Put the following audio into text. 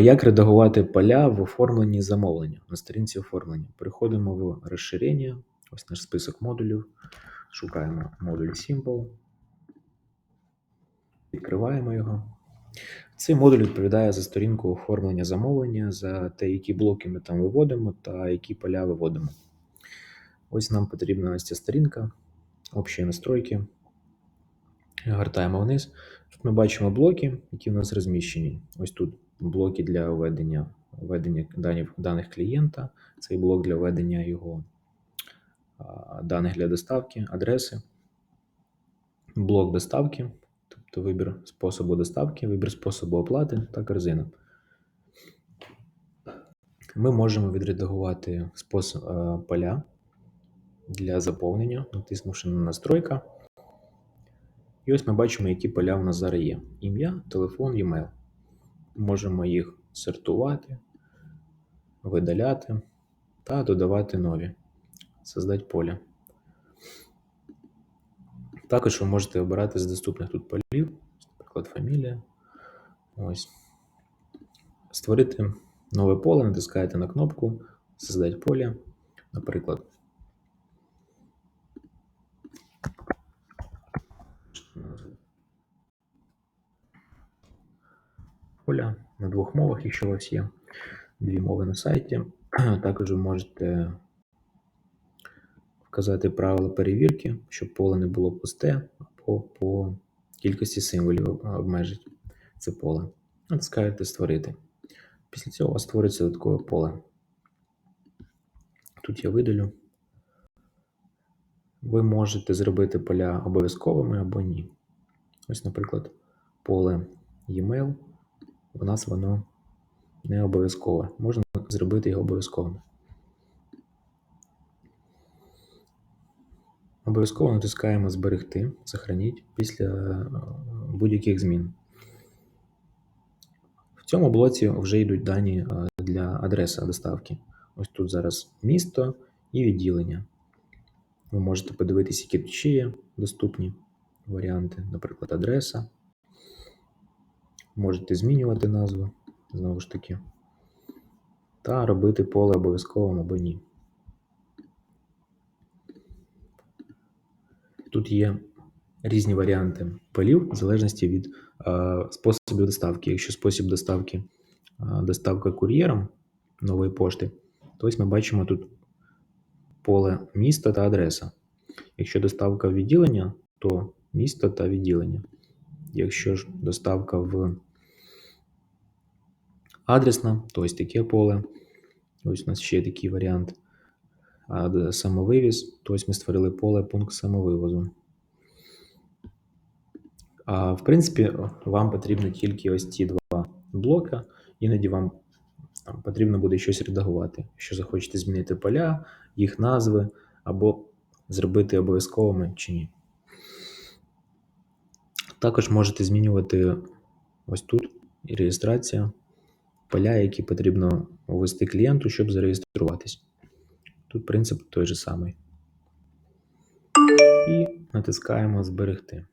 Як редагувати поля в оформленні замовлення на сторінці оформлення? Переходимо в розширення, ось наш список модулів. Шукаємо модуль Symbol, відкриваємо його. Цей модуль відповідає за сторінку оформлення замовлення, за те, які блоки ми там виводимо та які поля виводимо. Ось нам потрібна ось ця сторінка, общі настройки. Гортаємо вниз. Тут ми бачимо блоки, які в нас розміщені. Ось тут блоки для введення, введення даних, даних клієнта, цей блок для введення його даних для доставки, адреси, блок доставки, тобто вибір способу доставки, вибір способу оплати та корзина. Ми можемо відредагувати спосіб е, поля для заповнення, натиснувши на настройка. І ось ми бачимо, які поля у нас зараз є: ім'я, телефон, e-mail. Можемо їх сортувати, видаляти та додавати нові, создати поле. Також ви можете обирати з доступних тут полів, наприклад, фамілія. Ось. Створити нове поле, натискаєте на кнопку Создати поле, наприклад. Поля на двох мовах, якщо у вас є дві мови на сайті. Також ви можете вказати правила перевірки, щоб поле не було пусте, або по кількості символів обмежить це поле. Натискаєте Створити. Після цього у вас створиться додаткове поле. Тут я видалю. Ви можете зробити поля обов'язковими або ні. Ось, наприклад, поле e-mail. У нас воно не обов'язкове. Можна зробити його обов'язковим. Обов'язково натискаємо Зберегти, Сохраніть після е, будь-яких змін. В цьому блоці вже йдуть дані е, для адреси доставки. Ось тут зараз місто і відділення. Ви можете подивитися, які тут ще є доступні варіанти, наприклад, адреса. Можете змінювати назву, знову ж таки, та робити поле обов'язковим або ні. Тут є різні варіанти полів в залежності від е, способів доставки. Якщо спосіб доставки е, доставка кур'єром нової пошти, то ось ми бачимо тут поле місто та адреса. Якщо доставка відділення, то місто та відділення. Якщо ж доставка в адресна, то ось таке поле. Ось у нас ще такий варіант. А самовивіз, то ось ми створили поле пункт самовивозу. А в принципі, вам потрібно тільки ось ці два блока. Іноді вам там, потрібно буде щось редагувати. Якщо захочете змінити поля, їх назви, або зробити обов'язковими чи ні. Також можете змінювати ось тут реєстрація, поля, які потрібно ввести клієнту, щоб зареєструватись. Тут принцип той же самий. І натискаємо Зберегти.